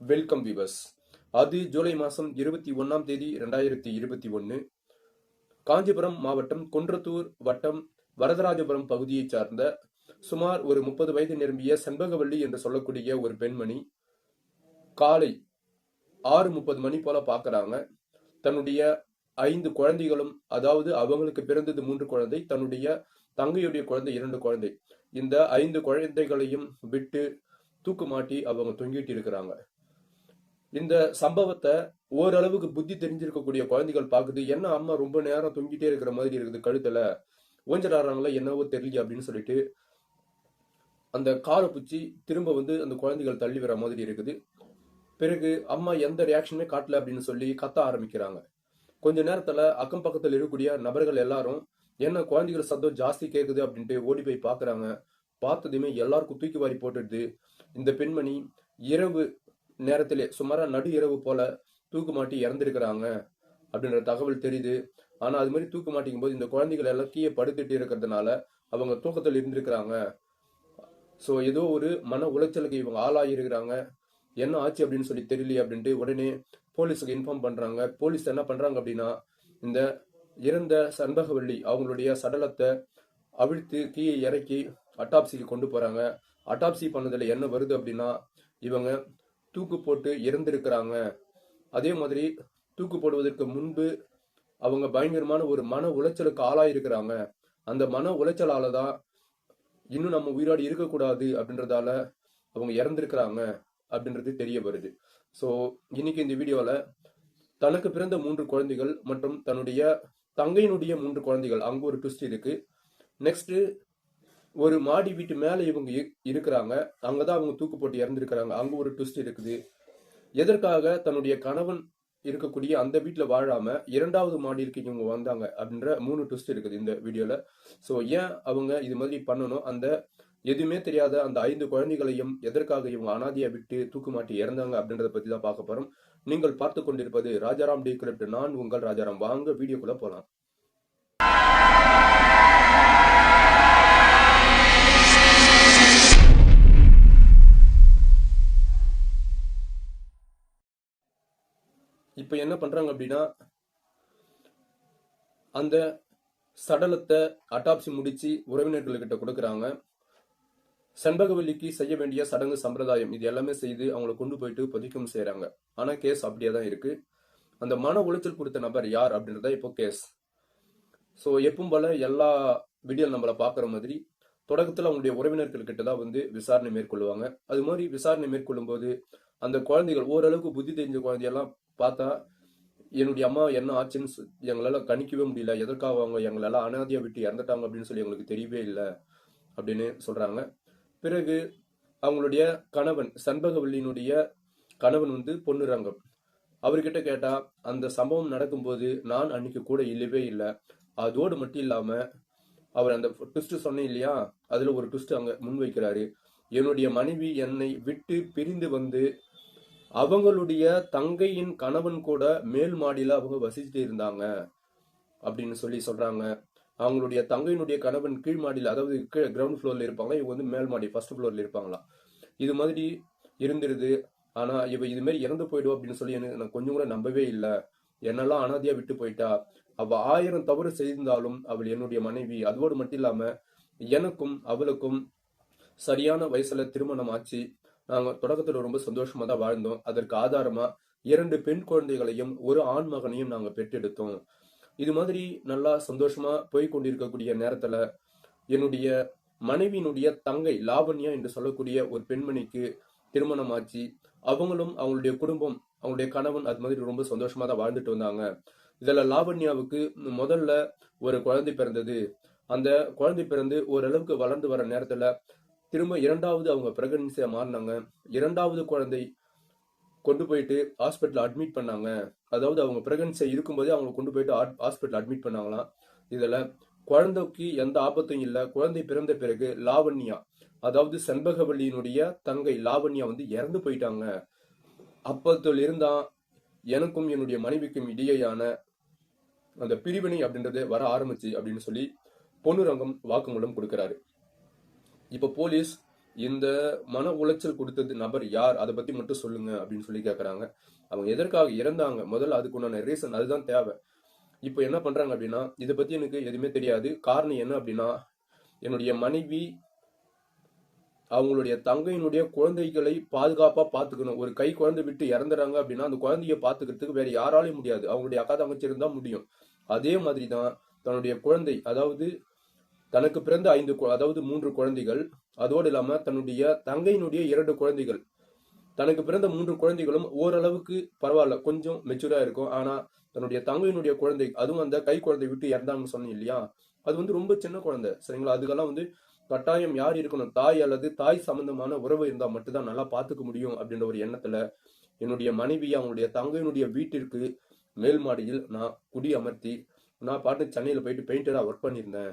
Welcome விவஸ் அது ஜூலை மாதம் இருபத்தி ஒன்றாம் தேதி ரெண்டாயிரத்தி இருபத்தி ஒன்று காஞ்சிபுரம் மாவட்டம் குன்றத்தூர் வட்டம் வரதராஜபுரம் பகுதியைச் சார்ந்த சுமார் ஒரு முப்பது வயது நிரம்பிய செண்பகவல்லி என்று சொல்லக்கூடிய ஒரு பெண்மணி காலை ஆறு முப்பது மணி போல பார்க்குறாங்க. தன்னுடைய ஐந்து குழந்தைகளும் அதாவது அவங்களுக்கு பிறந்தது மூன்று குழந்தை தன்னுடைய தங்கையுடைய குழந்தை இரண்டு குழந்தை. இந்த ஐந்து குழந்தைகளையும் விட்டு தூக்கு மாட்டி அவங்க தொங்கிட்டு இருக்கிறாங்க. இந்த சம்பவத்தை ஓரளவுக்கு புத்தி தெரிஞ்சிருக்கக்கூடிய குழந்தைகள் பார்க்குது. என்ன அம்மா ரொம்ப நேரம் தொங்கிட்டே இருக்கிற மாதிரி இருக்குது கழுத்துல? ஊஞ்சலாடுறாங்களா என்னவோ தெரியல அப்படின்னு சொல்லிட்டு அந்த காரை பிடிச்சி திரும்ப வந்து அந்த குழந்தைகள் தள்ளி வர மாதிரி இருக்குது. பிறகு அம்மா எந்த ரியாக்ஷனுமே காட்டல அப்படின்னு சொல்லி கத்த ஆரம்பிக்கிறாங்க. கொஞ்ச நேரத்துல அக்கம் பக்கத்தில் இருக்கக்கூடிய நபர்கள் எல்லாரும் என்ன குழந்தைகள் சத்தம் ஜாஸ்தி கேட்குது அப்படின்ட்டு ஓடி போய் பாக்குறாங்க பார்த்ததுமே எல்லாருக்கும் தூக்கி வாரி போட்டுடுது. இந்த பெண்மணி இரவு நேரத்திலே சுமாரா நடு இரவு போல தூக்கு மாட்டி இறந்திருக்கிறாங்க அப்படின்ற தகவல் தெரியுது. ஆனா அது மாதிரி தூக்கு மாட்டிக்கும் போது இந்த குழந்தைகள் எல்லாம் கீழே படுத்துட்டு இருக்கிறதுனால அவங்க தூக்கத்தில் இருந்திருக்கிறாங்க. ஸோ ஏதோ ஒரு மன உளைச்சலுக்கு இவங்க ஆளாகிருக்கிறாங்க என்ன ஆச்சு அப்படின்னு சொல்லி தெரியலையே அப்படின்ட்டு உடனே போலீஸுக்கு இன்ஃபார்ம் பண்றாங்க. போலீஸ் என்ன பண்றாங்க அப்படின்னா இந்த இறந்த சண்பகவள்ளி அவங்களுடைய சடலத்தை அவிழ்த்து கீழே இறக்கி அட்டாப்சிக்கு கொண்டு போறாங்க. அட்டாப்சி பண்ணதுல என்ன வருது அப்படின்னா இவங்க தூக்கு போட்டு இறந்திருக்கிறாங்க. அதே மாதிரி தூக்கு போடுவதற்கு முன்பு அவங்க பயங்கரமான ஒரு மன உளைச்சலுக்கு ஆளாயிருக்கிறாங்க. அந்த மன உளைச்சலால தான் இன்னும் நம்ம உயிரோடு இருக்கக்கூடாது அப்படின்றதால அவங்க இறந்திருக்கிறாங்க அப்படின்றது தெரிய வருது. ஸோ இன்னைக்கு இந்த வீடியோவில் தனக்கு பிறந்த மூன்று குழந்தைகள் மற்றும் தன்னுடைய தங்கையினுடைய மூன்று குழந்தைகள் அங்கே ஒரு ட்விஸ்ட் இருக்கு. நெக்ஸ்ட் ஒரு மாடி வீட்டு மேலே இவங்க இருக்கிறாங்க இருக்கிறாங்க. அங்கதான் அவங்க தூக்கு போட்டு இறந்துருக்கிறாங்க. அங்கே ஒரு ட்விஸ்ட் இருக்குது. எதற்காக தன்னுடைய கணவன் இருக்கக்கூடிய அந்த வீட்டில் வாழாம இரண்டாவது மாடிக்கு இவங்க வந்தாங்க அப்படின்ற மூணு ட்விஸ்ட் இருக்குது இந்த வீடியோவில் ஸோ ஏன் அவங்க இது மாதிரி பண்ணணும்? அந்த எதுவுமே தெரியாத அந்த ஐந்து குழந்தைகளையும் எதற்காக இவங்க அனாதையா விட்டு தூக்கு மாட்டி இறந்தாங்க அப்படின்றத பற்றி தான் பார்க்க போகிறோம் நீங்கள் பார்த்து கொண்டிருப்பது ராஜாராம் டி கிரிப்ட் நான் உங்கள் ராஜாராம். வாங்க வீடியோக்குள்ளே போகலாம் இப்போ என்ன பண்றாங்க அப்படின்னா அந்த சடலத்தை அட்டாப்சி முடிச்சு உறவினர்கள்கிட்ட கொடுக்குறாங்க. செண்பகவல்லிக்கு செய்ய வேண்டிய சடங்கு சம்பிரதாயம் இது எல்லாமே செய்து அவங்கள கொண்டு போயிட்டு புதைக்கும் செய்கிறாங்க ஆனா கேஸ் அப்படியே தான் இருக்கு. அந்த மன உளைச்சல் கொடுத்த நபர் யார் அப்படின்றத இப்போ கேஸ் ஸோ எப்பவும் போல எல்லா வீடியோ நம்மளை பார்க்குற மாதிரி தொடக்கத்தில் அவங்களுடைய உறவினர்கள் கிட்ட தான் வந்து விசாரணை மேற்கொள்வாங்க. அது மாதிரி விசாரணை மேற்கொள்ளும் போது அந்த குழந்தைகள் ஓரளவுக்கு புத்தி தெரிஞ்ச குழந்தையெல்லாம் பார்த்தா என்னுடைய அம்மா என்ன ஆச்சுன்னு எங்களால் கணிக்கவே முடியல. எதற்காக அவங்க எங்களால் அனாதியாக விட்டு இறந்துட்டாங்க? அப்படின்னு சொல்லி எங்களுக்கு தெரியவே இல்லை அப்படின்னு சொல்கிறாங்க பிறகு அவங்களுடைய கணவன் சண்பகவல்லியினுடைய கணவன் வந்து பொன்னுரங்கம் அவர்கிட்ட கேட்டால் அந்த சம்பவம் நடக்கும்போது நான் அன்னைக்கு கூட இல்லவே இல்லை. அதோடு மட்டும் இல்லாமல் அவர் அந்த ட்விஸ்ட் சொன்னேன் இல்லையா? அதில் ஒரு ட்விஸ்ட் அங்கே முன்வைக்கிறாரு. என்னுடைய மனைவி என்னை விட்டு பிரிந்து வந்து அவங்களுடைய தங்கையின் கணவன் கூட மேல் மாடியில் அவங்க வசிச்சுட்டு இருந்தாங்க அப்படின்னு சொல்லி சொல்றாங்க. அவங்களுடைய தங்கையினுடைய கணவன் கீழ் மாடியில் அதாவது கிரவுண்ட் ஃப்ளோரில் இருப்பாங்களா இவங்க வந்து மேல் மாடி ஃபர்ஸ்ட் ஃப்ளோரில் இருப்பாங்களா? இது மாதிரி இருந்துருது. ஆனால் இவ இது மாதிரி இறந்து போயிடும் அப்படின்னு சொல்லி எனக்கு நான் கொஞ்சம் கூட நம்பவே இல்லை. என்னெல்லாம் அனாதியாக விட்டு போயிட்டா? அவ ஆயிரம் தவறு செய்திருந்தாலும் அவள் என்னுடைய மனைவி அதோடு மட்டும் இல்லாமல் எனக்கும் அவளுக்கும் சரியான வயசுல திருமணம் ஆச்சு. நாங்கள் தொடக்கத்தில் ரொம்ப சந்தோஷமா தான் வாழ்ந்தோம். அதற்கு ஆதாரமா இரண்டு பெண் குழந்தைகளையும் ஒரு ஆண் மகனையும் நாங்கள் பெற்றெடுத்தோம். இது மாதிரி நல்லா சந்தோஷமா போய் கொண்டிருக்கக்கூடிய நேரத்துல என்னுடைய மனைவியினுடைய தங்கை லாவண்யா என்று சொல்லக்கூடிய ஒரு பெண்மணிக்கு திருமணம் ஆச்சு. அவங்களும் அவங்களுடைய குடும்பம் அவங்களுடைய கணவன் அது மாதிரி ரொம்ப சந்தோஷமா தான் வாழ்ந்துட்டு வந்தாங்க. இதுல லாவண்யாவுக்கு முதல்ல ஒரு குழந்தை பிறந்தது. அந்த குழந்தை பிறந்து ஓரளவுக்கு வளர்ந்து வர நேரத்துல திரும்ப இரண்டாவது அவங்க பிரெக்னன்சியாக மாறினாங்க. இரண்டாவது குழந்தை கொண்டு போயிட்டு ஹாஸ்பிட்டலில் அட்மிட் பண்ணாங்க. அதாவது அவங்க பிரெக்னன்சியாக இருக்கும்போதே அவங்க கொண்டு போயிட்டு ஹாஸ்பிட்டல் அட்மிட் பண்ணாங்களாம். இதில் குழந்தைக்கு எந்த ஆபத்தும் இல்லை. குழந்தை பிறந்த பிறகு லாவண்யா அதாவது செண்பகவல்லியினுடைய தங்கை லாவண்யா வந்து இறந்து போயிட்டாங்க. அப்பத்தில் இருந்தான் எனக்கும் என்னுடைய மனைவிக்கும் இடையேயான அந்த பிரிவினை அப்படின்றது வர ஆரம்பிச்சு அப்படின்னு சொல்லி பொன்னுரங்கம் வாக்குமூலம் கொடுக்கிறாரு. இப்போ போலீஸ் இந்த மன உளைச்சல் கொடுத்தது நபர் யார்? அதை பத்தி மட்டும் சொல்லுங்க அப்படின்னு சொல்லி கேட்குறாங்க அவங்க எதற்காக இறந்தாங்க? முதல்ல அதுக்கு உண்டான ரீசன் அதுதான் தேவை. இப்போ என்ன பண்றாங்க அப்படின்னா இதை பத்தி எனக்கு எதுவுமே தெரியாது. காரணம் என்ன அப்படின்னா என்னுடைய மனைவி அவங்களுடைய தங்கையினுடைய குழந்தைகளை பாதுகாப்பா பாத்துக்கணும் ஒரு கை குழந்தை விட்டு இறந்துறாங்க அப்படின்னா அந்த குழந்தைய பாத்துக்கிறதுக்கு வேற யாராலையும் முடியாது. அவங்களுடைய அக்கா தங்கச்சி இருந்தா முடியும். அதே மாதிரி தான் தன்னுடைய குழந்தை அதாவது தனக்கு பிறந்த ஐந்து அதாவது மூன்று குழந்தைகள். அதோடு இல்லாம தன்னுடைய தங்கையினுடைய இரண்டு குழந்தைகள். தனக்கு பிறந்த மூன்று குழந்தைகளும் ஓரளவுக்கு பரவாயில்ல கொஞ்சம் மெச்சூரா இருக்கும். ஆனா தன்னுடைய தங்கையினுடைய குழந்தை அதுவும் அந்த கை குழந்தை விட்டு இறந்தாங்கன்னு சொன்னேன் இல்லையா? அது வந்து ரொம்ப சின்ன குழந்தை சரிங்களா? அதுக்கெல்லாம் வந்து கட்டாயம் யார் இருக்கணும்? தாய் அல்லது தாய் சம்பந்தமான உறவு இருந்தா மட்டும்தான் நல்லா பாத்துக்க முடியும் அப்படின்ற ஒரு எண்ணத்துல என்னுடைய மனைவி அவங்களுடைய தங்கையினுடைய வீட்டிற்கு மேல் மாடியில் நான் குடி அமர்த்தி நான் பாட்டு சென்னையில போயிட்டு பெயிண்டரா ஒர்க் பண்ணியிருந்தேன்.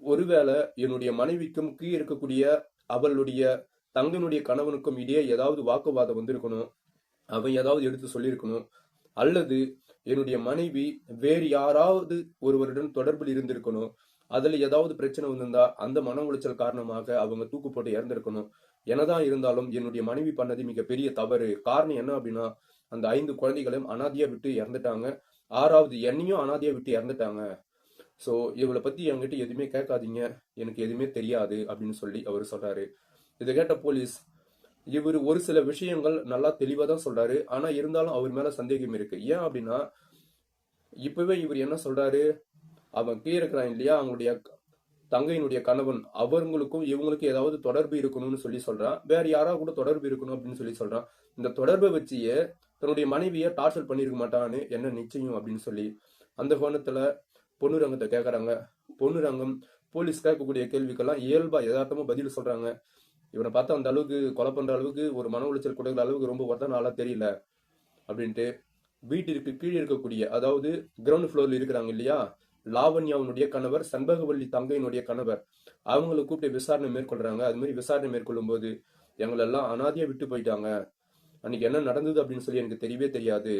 ஒருவேளை என்னுடைய மனைவிக்கும் கீழே இருக்கக்கூடிய அவளுடைய தங்கனுடைய கணவனுக்கும் இடையே ஏதாவது வாக்குவாதம் வந்திருக்கணும்? அவன் ஏதாவது எடுத்து சொல்லியிருக்கணும்? அல்லது என்னுடைய மனைவி வேறு யாராவது ஒருவருடன் தொடர்பில் இருந்திருக்கணும்? அதுல ஏதாவது பிரச்சனை வந்திருந்தா அந்த மன உளைச்சல் காரணமாக அவங்க தூக்கு போட்டு இறந்திருக்கணும். என்னதான் இருந்தாலும் என்னுடைய மனைவி பண்ணது மிகப்பெரிய தவறு. காரணம் என்ன அப்படின்னா அந்த ஐந்து குழந்தைகளையும் அனாதியா விட்டு இறந்துட்டாங்க. ஆறாவது என்னையும் அனாதியா விட்டு இறந்துட்டாங்க. ஸோ இவளை பற்றி என்கிட்ட எதுவுமே கேட்காதீங்க. எனக்கு எதுவுமே தெரியாது அப்படின்னு சொல்லி அவர் சொல்கிறாரு இதை கேட்ட போலீஸ் இவர் ஒரு சில விஷயங்கள் நல்லா தெளிவாக தான் சொல்கிறாரு ஆனால் இருந்தாலும் அவர் மேலே சந்தேகம் இருக்குது ஏன் அப்படின்னா இப்போவே இவர் என்ன சொல்கிறாரு அவன் கீழே இருக்கிறான் இல்லையா? அவங்களுடைய தங்கையினுடைய கணவன். அவங்களுக்கும் இவங்களுக்கும் ஏதாவது தொடர்பு இருக்கணும்னு சொல்லி சொல்றான். வேற யாராவது கூட தொடர்பு இருக்கணும் அப்படின்னு சொல்லி சொல்றான். இந்த தொடர்பை வச்சியே தன்னுடைய மனைவியை டார்ச்சர் பண்ணியிருக்க மாட்டான்னு என்ன நிச்சயம் அப்படின்னு சொல்லி அந்த கோணத்துல பொண்ணுரங்கத்தை கேட்குறாங்க பொண்ணுரங்கம் போலீஸ் கேட்கக்கூடிய கேள்விக்கெல்லாம் இயல்பா யதார்த்தமா பதில் சொல்றாங்க. இவனை பார்த்தா அந்த அளவுக்கு கொலை பண்ற அளவுக்கு ஒரு மன உளைச்சல் கொடுக்குற அளவுக்கு ரொம்ப ஒருத்தன ஆளா தெரியல அப்படின்ட்டு வீட்டிற்கு கீழே இருக்கக்கூடிய அதாவது கிரவுண்ட் ஃப்ளோர்ல இருக்கிறாங்க இல்லையா? லாவண்யாவுடைய கணவர் சண்பகவல்லி தங்கையினுடைய கணவர். அவங்கள கூப்பிட்டு விசாரணை மேற்கொள்றாங்க. அது மாதிரி விசாரணை மேற்கொள்ளும் போது எங்களெல்லாம் அனாதையா விட்டு போயிட்டாங்க. அன்னைக்கு என்ன நடந்தது அப்படின்னு சொல்லி எனக்கு தெரியவே தெரியாது.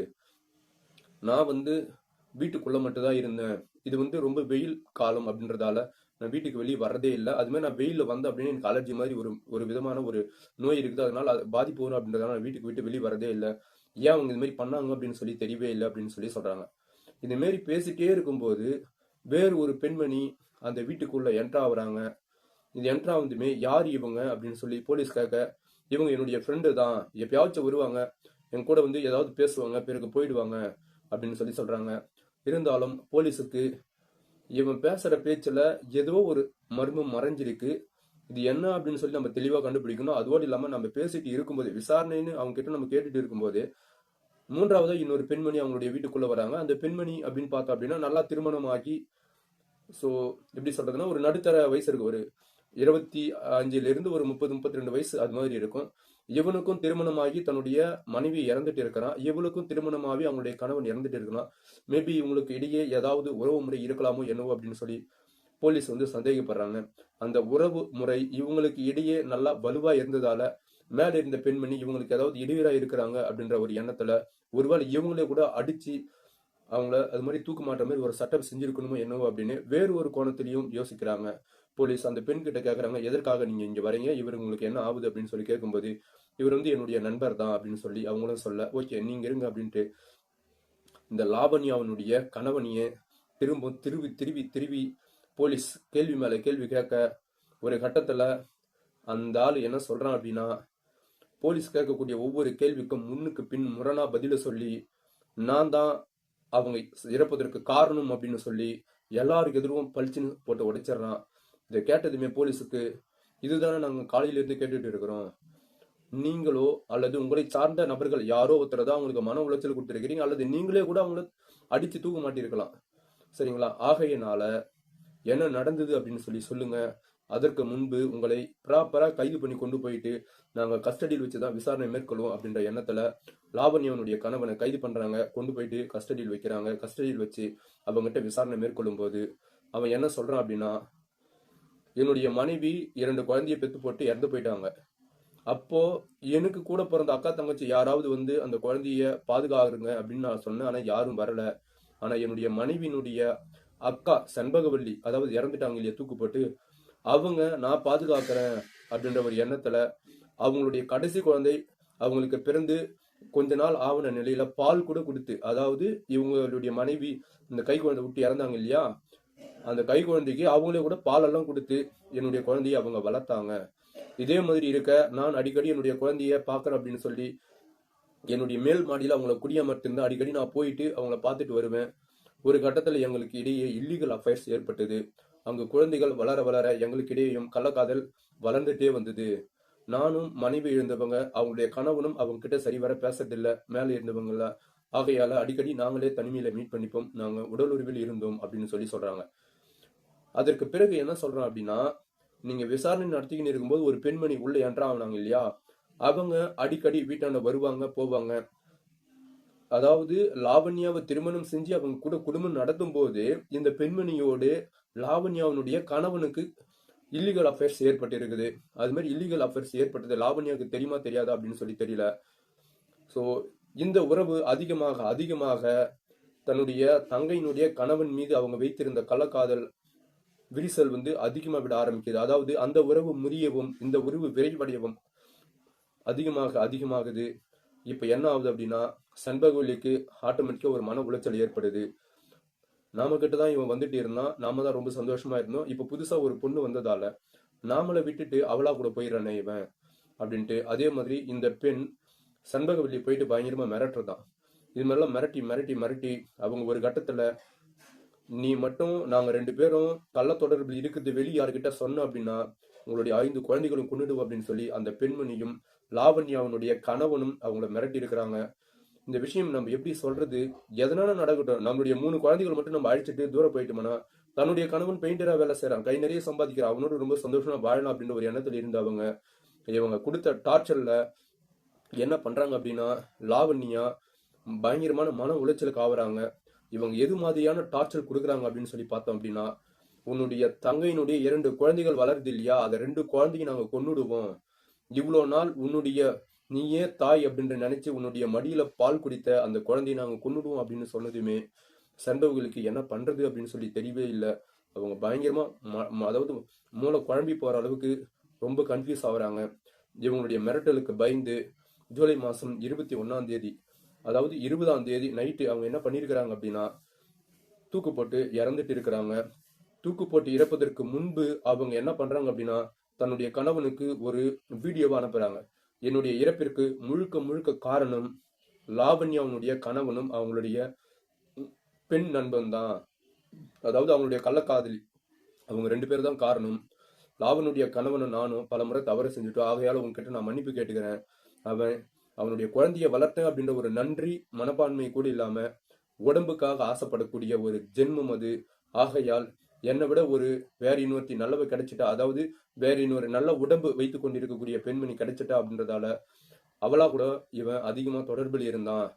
நான் வந்து வீட்டுக்குள்ள மட்டும்தான் இருந்தேன். இது வந்து ரொம்ப வெயில் காலம் அப்படின்றதால நான் வீட்டுக்கு வெளியே வர்றதே இல்லை. அதுமாதிரி நான் வெயிலில் வந்தேன் அப்படின்னு எனக்கு அலர்ஜி மாதிரி ஒரு ஒரு விதமான ஒரு நோய் இருக்குது. அதனால அது பாதிப்பு வரும் அப்படின்றதால நான் வீட்டுக்கு விட்டு வெளியே வரதே இல்லை. ஏன் அவங்க இது மாதிரி பண்ணாங்க அப்படின்னு சொல்லி தெரியவே இல்லை அப்படின்னு சொல்லி சொல்றாங்க. இந்த பேசிட்டே இருக்கும்போது வேறு ஒரு பெண்மணி அந்த வீட்டுக்குள்ள என்ட்ரா ஆகுறாங்க. இது என்ட்ரா வந்துமே யார் இவங்க அப்படின்னு சொல்லி போலீஸ் கேட்க இவங்க என்னுடைய ஃப்ரெண்டு தான். எப்பயாச்சும் வருவாங்க. என் கூட வந்து ஏதாவது பேசுவாங்க. பிறகு போயிடுவாங்க. அப்படின்னு சொல்லி சொல்றாங்க. இருந்தாலும் போலீஸுக்கு இவன் பேசுற பேச்சுல ஏதோ ஒரு மர்மம் மறைஞ்சிருக்கு. இது என்ன அப்படின்னு சொல்லி நம்ம தெளிவா கண்டுபிடிக்கணும். அதோடு இல்லாம நம்ம பேசிட்டு இருக்கும்போது விசாரணைன்னு அவங்க கிட்ட நம்ம கேட்டுட்டு இருக்கும்போது மூன்றாவது இன்னொரு பெண்மணி அவங்களுடைய வீட்டுக்குள்ள வராங்க. அந்த பெண்மணி அப்படின்னு பார்த்தோம் அப்படின்னா நல்லா திருமணம் ஆகி ஸோ எப்படி சொல்றதுன்னா ஒரு நடுத்தர வயசு இருக்கு. ஒரு இருபத்தி அஞ்சுல இருந்து ஒரு முப்பது முப்பத்தி ரெண்டு வயசு அது மாதிரி இருக்கும். இவனுக்கும் திருமணமாகி தன்னுடைய மனைவி இறந்துட்டு இருக்கிறான் இவளுக்கும் திருமணமாகி அவங்களுடைய கணவன் இறந்துட்டு இருக்கிறான் மேபி இவங்களுக்கு இடையே ஏதாவது உறவு முறை இருக்கலாமோ என்னவோ அப்படின்னு சொல்லி போலீஸ் வந்து சந்தேகப்படுறாங்க. அந்த உறவு முறை இவங்களுக்கு இடையே நல்லா வலுவா இருந்ததால மேல இருந்த பெண்மணி இவங்களுக்கு ஏதாவது இடையூறா இருக்கிறாங்க அப்படின்ற ஒரு எண்ணத்துல ஒருவேளை இவங்களே கூட அடிச்சு அவங்கள அது மாதிரி தூக்கு மாட்டுற மாதிரி ஒரு சட்டம் செஞ்சிருக்கணுமோ என்னவோ அப்படின்னு வேறு ஒரு கோணத்திலையும் யோசிக்கிறாங்க. போலீஸ் அந்த பெண் கிட்ட கேட்குறாங்க எதற்காக நீங்கள் இங்கே வரீங்க? இவர் உங்களுக்கு என்ன ஆகுது? அப்படின்னு சொல்லி கேட்கும்போது இவர் வந்து என்னுடைய நண்பர் தான் அப்படின்னு சொல்லி அவங்களும் சொல்ல ஓகே நீங்கள் இருங்க அப்படின்ட்டு இந்த லாவண்யாவினுடைய கணவனையே திரும்ப திருவி திருவி திருவி போலீஸ் கேள்வி மேலே கேள்வி கேட்க ஒரு கட்டத்தில் அந்த ஆள் என்ன சொல்கிறான் அப்படின்னா போலீஸ் கேட்கக்கூடிய ஒவ்வொரு கேள்விக்கும் முன்னுக்கு பின் முரணாக பதிலை சொல்லி நான் தான் அவங்க இறப்பதற்கு காரணம் அப்படின்னு சொல்லி எல்லாருக்கு எதிரும் பளிச்சுன்னு போட்டு உடைச்சிடுறான். இதை கேட்டதுமே போலீஸுக்கு இதுதானே நாங்கள் காலையிலேருந்து கேட்டுட்டு இருக்கிறோம். நீங்களோ அல்லது உங்களை சார்ந்த நபர்கள் யாரோ ஒருத்தர் தான் அவங்களுக்கு மன உளைச்சல் கொடுத்துருக்கிறீங்க அல்லது நீங்களே கூட அவங்கள அடித்து தூக்க மாட்டிருக்கலாம் சரிங்களா? ஆகையினால என்ன நடந்தது அப்படின்னு சொல்லி சொல்லுங்க. அதற்கு முன்பு உங்களை ப்ராப்பராக கைது பண்ணி கொண்டு போயிட்டு நாங்கள் கஸ்டடியில் வச்சு தான் விசாரணை மேற்கொள்வோம் அப்படின்ற எண்ணத்தில் லாவண்யவனுடைய கணவனை கைது பண்ணுறாங்க கொண்டு போயிட்டு கஸ்டடியில் வைக்கிறாங்க. கஸ்டடியில் வச்சு அவங்ககிட்ட விசாரணை மேற்கொள்ளும் போது அவன் என்ன சொல்கிறான் அப்படின்னா என்னுடைய மனைவி இரண்டு குழந்தைய பெற்று போட்டு இறந்து போயிட்டாங்க. அப்போ எனக்கு கூட பிறந்த அக்கா தங்கச்சி யாராவது வந்து அந்த குழந்தைய பாதுகாருங்க அப்படின்னு நான் சொன்னேன். ஆனா யாரும் வரல. ஆனா என்னுடைய மனைவியினுடைய அக்கா செண்பகவல்லி அதாவது இறந்துட்டாங்க இல்லையா தூக்கு போட்டு அவங்க நான் பாதுகாக்கிறேன் அப்படின்ற ஒரு எண்ணத்துல அவங்களுடைய கடைசி குழந்தை அவங்களுக்கு பிறந்து கொஞ்ச நாள் ஆவண நிலையில பால் கூட கொடுத்து அதாவது இவங்களுடைய மனைவி இந்த கை குழந்தை விட்டு இறந்தாங்க இல்லையா அந்த கை குழந்தைக்கு அவங்களே கூட பாலெல்லாம் கொடுத்து என்னுடைய குழந்தைய அவங்க வளர்த்தாங்க. இதே மாதிரி இருக்க நான் அடிக்கடி என்னுடைய குழந்தைய பார்க்குறேன் அப்படின்னு சொல்லி என்னுடைய மேல் மாடியில் அவங்கள குடியமர்த்திருந்து அடிக்கடி நான் போயிட்டு அவங்கள பார்த்துட்டு வருவேன். ஒரு கட்டத்தில் எங்களுக்கு இடையே இல்லீகல் அஃபேர்ஸ் ஏற்பட்டது. அங்கு குழந்தைகள் வளர வளர எங்களுக்கு இடையேயும் கள்ளக்காதல் வளர்ந்துட்டே வந்தது. நானும் மனைவி இருந்தவங்க அவங்களுடைய கணவனும் அவங்க கிட்ட சரிவர பேசுறதில்ல மேலே இருந்தவங்கள. ஆகையால அடிக்கடி நாங்களே தனிமையில மீட் பண்ணிப்போம். நாங்கள் உடலுறவில் இருந்தோம் அப்படின்னு சொல்லி சொல்றாங்க. அதற்கு பிறகு என்ன சொல்றான் அப்படின்னா நீங்க விசாரணை நடத்திக்கின்னு இருக்கும்போது ஒரு பெண்மணி உள்ள என்றா ஆனாங்க இல்லையா? அவங்க அடிக்கடி வீட்டாண்ட வருவாங்க போவாங்க. அதாவது லாவண்யாவை திருமணம் செஞ்சு அவங்க கூட குடும்பம் நடத்தும் போது இந்த பெண்மணியோடு லாவண்யாவினுடைய கணவனுக்கு இல்லீகல் அஃபேர்ஸ் ஏற்பட்டிருக்குது. அது மாதிரி இல்லீகல் அஃபேர்ஸ் ஏற்பட்டது. லாவண்யாவுக்கு தெரியுமா தெரியாதா அப்படின்னு சொல்லி தெரியல. ஸோ இந்த உறவு அதிகமாக அதிகமாக தன்னுடைய தங்கையினுடைய கணவன் மீது அவங்க வைத்திருந்த கள்ளக்காதல் விரிசல் வந்து அதிகமாக விட ஆரம்பிக்குது அதாவது அந்த உறவு முறியவும் இந்த உறவு விரைவடையவும் அதிகமாக அதிகமாகுது. இப்போ என்ன ஆகுது அப்படின்னா சண்பகவல்லிக்கு ஆட்டோமேட்டிக்காக ஒரு மன உளைச்சல் ஏற்படுது. நாம கிட்ட தான் இவன் வந்துட்டு இருந்தான் நாம தான் ரொம்ப சந்தோஷமா இருந்தோம். இப்போ புதுசா ஒரு பொண்ணு வந்ததால நாமளை விட்டுட்டு அவளா கூட போயிடறானே இவன் அப்படின்ட்டு அதே மாதிரி இந்த பெண் சண்பகவல்லி போயிட்டு பயங்கரமா மிரட்டுறதான் இது மாதிரிலாம் மிரட்டி மிரட்டி மிரட்டி அவங்க ஒரு கட்டத்துல நீ மட்டும் நாங்க ரெண்டு பேரும் கள்ள தொடர்பில் இருக்குது வெளியே யார்கிட்ட சொன்னோம் அப்படின்னா உங்களுடைய ஐந்து குழந்தைகளும் கொண்டுடுவோம் அப்படின்னு சொல்லி அந்த பெண்மணியும் லாவண்யாவனுடைய கணவனும் அவங்கள மிரட்டி இருக்கிறாங்க. இந்த விஷயம் நம்ம எப்படி சொல்றது? எதனால நடக்கட்டும்? நம்மளுடைய மூணு குழந்தைகள் மட்டும் நம்ம அழிச்சிட்டு தூரம் போயிட்டோம்னா தன்னுடைய கணவன் பெயிண்டரா வேலை செய்யறான் கை நிறைய சம்பாதிக்கிறான். அவனோட ரொம்ப சந்தோஷமா வாழலாம் அப்படின்ற ஒரு எண்ணத்துல இருந்தவங்க இவங்க கொடுத்த டார்ச்சர்ல என்ன பண்றாங்க அப்படின்னா லாவண்யா பயங்கரமான மன உளைச்சலுக்கு ஆகுறாங்க இவங்க எது மாதிரியான டார்ச்சர் கொடுக்குறாங்க அப்படின்னு சொல்லி பார்த்தோம் அப்படின்னா உன்னுடைய தங்கையினுடைய இரண்டு குழந்தைகள் வளருது இல்லையா? அதை ரெண்டு குழந்தையும் நாங்கள் கொண்டுடுவோம் இவ்வளோ நாள் உன்னுடைய நீயே தாய் அப்படின்ற நினைச்சு உன்னுடைய மடியில பால் குடித்த அந்த குழந்தையை நாங்கள் கொண்டுடுவோம் அப்படின்னு சொன்னதுமே சண்டவர்களுக்கு என்ன பண்றது அப்படின்னு சொல்லி தெரியவே இல்லை. அவங்க பயங்கரமா ம- அதாவது மூளை குழம்பி போற அளவுக்கு ரொம்ப கன்ஃபியூஸ் ஆகுறாங்க. இவங்களுடைய மிரட்டலுக்கு பயந்து ஜூலை மாசம் இருபத்தி ஒன்னாம் தேதி அதாவது இருபதாம் தேதி நைட்டு அவங்க என்ன பண்ணியிருக்கிறாங்க அப்படின்னா தூக்கு போட்டு இறந்துட்டு இருக்கிறாங்க. தூக்கு போட்டு இறப்பதற்கு முன்பு அவங்க என்ன பண்றாங்க அப்படின்னா தன்னுடைய கணவனுக்கு ஒரு வீடியோவை அனுப்புறாங்க. என்னுடைய இறப்பிற்கு முழுக்க முழுக்க காரணம் லாவண்யாவுடைய கணவனும் அவங்களுடைய பெண் நண்பன் தான். அதாவது அவங்களுடைய கள்ளக்காதலி. அவங்க ரெண்டு பேர் தான் காரணம். லாவனுடைய கணவனும் நானும் பல முறை தவறு செஞ்சுட்டோம். ஆகையால் உங்ககிட்ட நான் மன்னிப்பு கேட்டுக்கிறேன். அவன் அவனுடைய குழந்தைய வளர்த்தேன் அப்படின்ற ஒரு நன்றி மனப்பான்மை கூட இல்லாம உடம்புக்காக ஆசைப்படக்கூடிய ஒரு ஜென்மம் அது. ஆகையால் என்னை விட ஒரு வேற இன்னொருத்தி நல்லவ கிடைச்சிட்டா அதாவது வேற இன்னொரு நல்ல உடம்பு வைத்து கொண்டிருக்கக்கூடிய பெண்மணி கிடைச்சிட்டா அப்படின்றதால அவளா கூட இவன் அதிகமா தொடர்பில் இருந்தான்.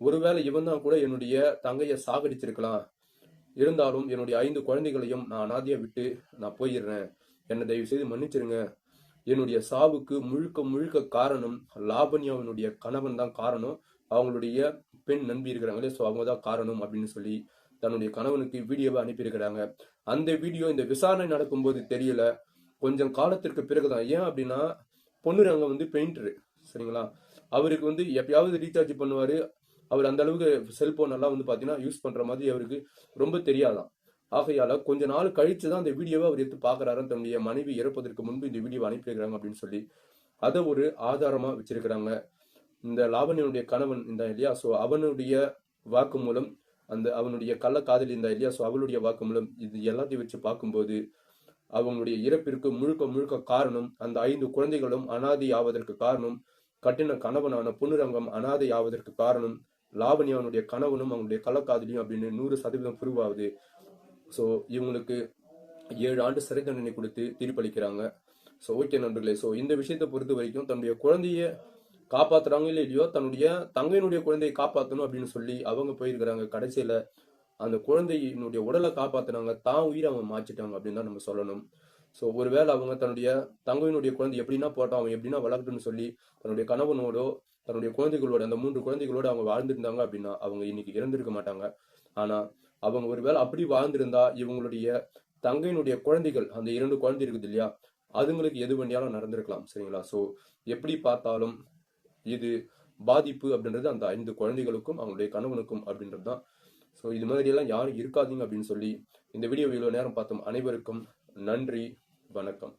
ஒருவேளை இவன் தான் கூட என்னுடைய தங்கைய சாகடிச்சிருக்கலாம். இருந்தாலும் என்னுடைய ஐந்து குழந்தைகளையும் நான் அனாதையா விட்டு நான் போயிடுறேன். என்னை தயவு செய்து மன்னிச்சிருங்க. என்னுடைய சாவுக்கு முழுக்க முழுக்க காரணம் லாபன்யாவினுடைய கணவன் தான் காரணம். அவங்களுடைய பெண் நம்பி இருக்கிறாங்களே ஸோ அவங்க தான் காரணம் அப்படின்னு சொல்லி தன்னுடைய கணவனுக்கு வீடியோவை அனுப்பியிருக்கிறாங்க. அந்த வீடியோ இந்த விசாரணை நடக்கும்போது தெரியல. கொஞ்சம் காலத்திற்கு பிறகுதான். ஏன் அப்படின்னா பொண்ணுரங்க வந்து பெயிண்டரு சரிங்களா? அவருக்கு வந்து எப்பயாவது ரீசார்ஜ் பண்ணுவார். அவர் அந்த அளவுக்கு செல்போன் எல்லாம் வந்து பார்த்தீங்கன்னா யூஸ் பண்ணுற மாதிரி அவருக்கு ரொம்ப தெரியாதான். ஆகையால கொஞ்ச நாள் கழிச்சு தான் அந்த வீடியோவை அவர் எடுத்து பாக்குறாரு தன்னுடைய மனைவி இறப்பதற்கு முன்பு இந்த வீடியோ அனுப்பியிருக்கிறாங்க அப்படின்னு சொல்லி அதை ஒரு ஆதாரமா வச்சிருக்கிறாங்க. இந்த லாவணியனுடைய கணவன் இந்த இல்லையா? ஸோ அவனுடைய வாக்கு மூலம் அந்த அவனுடைய கள்ள காதலி இந்த இல்லையா? ஸோ அவளுடைய வாக்கு மூலம் இது எல்லாத்தையும் வச்சு பார்க்கும்போது அவங்களுடைய இறப்பிற்கு முழுக்க முழுக்க காரணம் அந்த ஐந்து குழந்தைகளும் அனாதி ஆவதற்கு காரணம் கட்டின கணவனான பொன்னுரங்கம் அனாதை ஆவதற்கு காரணம் லாவண்யாவனுடைய கணவனும் அவங்களுடைய கள்ளக்காதலியும் அப்படின்னு நூறு சதவீதம் புரிவாகுது ஸோ இவங்களுக்கு ஏழு ஆண்டு சிறை தண்டனை கொடுத்து தீர்ப்பளிக்கிறாங்க. ஸோ ஓகே நண்பர்களே. ஸோ இந்த விஷயத்தை பொறுத்த வரைக்கும் தன்னுடைய குழந்தைய காப்பாத்துறாங்க இல்லையோ தன்னுடைய தங்கையினுடைய குழந்தையை காப்பாற்றணும் அப்படின்னு சொல்லி அவங்க போயிருக்கிறாங்க. கடைசியில அந்த குழந்தையினுடைய உடலை காப்பாத்துனாங்க. தான் உயிரை அவங்க மாச்சிட்டாங்க அப்படின்னு தான் நம்ம சொல்லணும். ஸோ ஒருவேளை அவங்க தன்னுடைய தங்கையினுடைய குழந்தை எப்படின்னா போட்டோம் அவன் எப்படின்னா வளர்க்கணும்னு சொல்லி தன்னுடைய கணவனோடோ தன்னுடைய குழந்தைகளோட அந்த மூன்று குழந்தைகளோட அவங்க வாழ்ந்திருந்தாங்க அப்படின்னா அவங்க இன்னைக்கு இறந்திருக்க மாட்டாங்க. ஆனால் அவங்க ஒருவேளை அப்படி வாழ்ந்திருந்தா இவங்களுடைய தங்கையினுடைய குழந்தைகள் அந்த இரண்டு குழந்தை இருக்குது இல்லையா அதுங்களுக்கு எது வேண்டியாலும் நடந்திருக்கலாம் சரிங்களா? ஸோ எப்படி பார்த்தாலும் இது பாதிப்பு அப்படின்றது அந்த ஐந்து குழந்தைகளுக்கும் அவங்களுடைய கணவனுக்கும் அப்படின்றது தான். ஸோ இது மாதிரியெல்லாம் யாரும் இருக்காதீங்க அப்படின்னு சொல்லி இந்த வீடியோ இவ்வளோ நேரம் பார்த்தோம். அனைவருக்கும் நன்றி வணக்கம்.